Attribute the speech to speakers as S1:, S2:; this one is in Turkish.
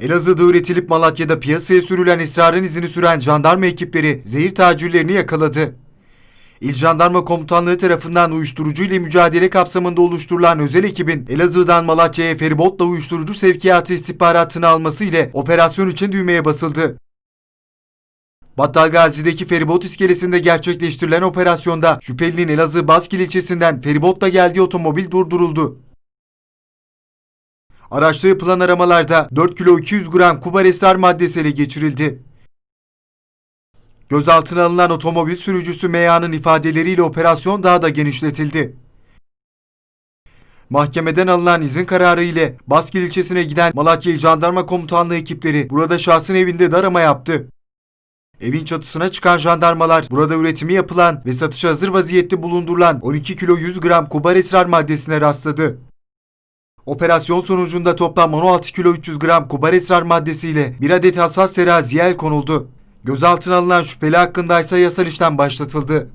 S1: Elazığ'da üretilip Malatya'da piyasaya sürülen esrarın izini süren jandarma ekipleri zehir tacirlerini yakaladı. İl Jandarma Komutanlığı tarafından uyuşturucu ile mücadele kapsamında oluşturulan özel ekibin Elazığ'dan Malatya'ya feribotla uyuşturucu sevkiyatı istihbaratını alması ile operasyon için düğmeye basıldı. Battalgazi'deki feribot iskelesinde gerçekleştirilen operasyonda şüphelinin Elazığ Baskil ilçesinden feribotla geldiği otomobil durduruldu. Araçta yapılan aramalarda 4 kilo 200 gram kubar esrar maddesi ele geçirildi. Gözaltına alınan otomobil sürücüsü Meya'nın ifadeleriyle operasyon daha da genişletildi. Mahkemeden alınan izin kararı ile Baskil ilçesine giden Malatya Jandarma Komutanlığı ekipleri burada şahsın evinde darama yaptı. Evin çatısına çıkan jandarmalar burada üretimi yapılan ve satışa hazır vaziyette bulundurulan 12 kilo 100 gram kubar esrar maddesine rastladı. Operasyon sonucunda toplam 16 kilo 300 gram kubar esrar maddesiyle bir adet hassas teraziye el konuldu. Gözaltına alınan şüpheli hakkında ise yasal işlem başlatıldı.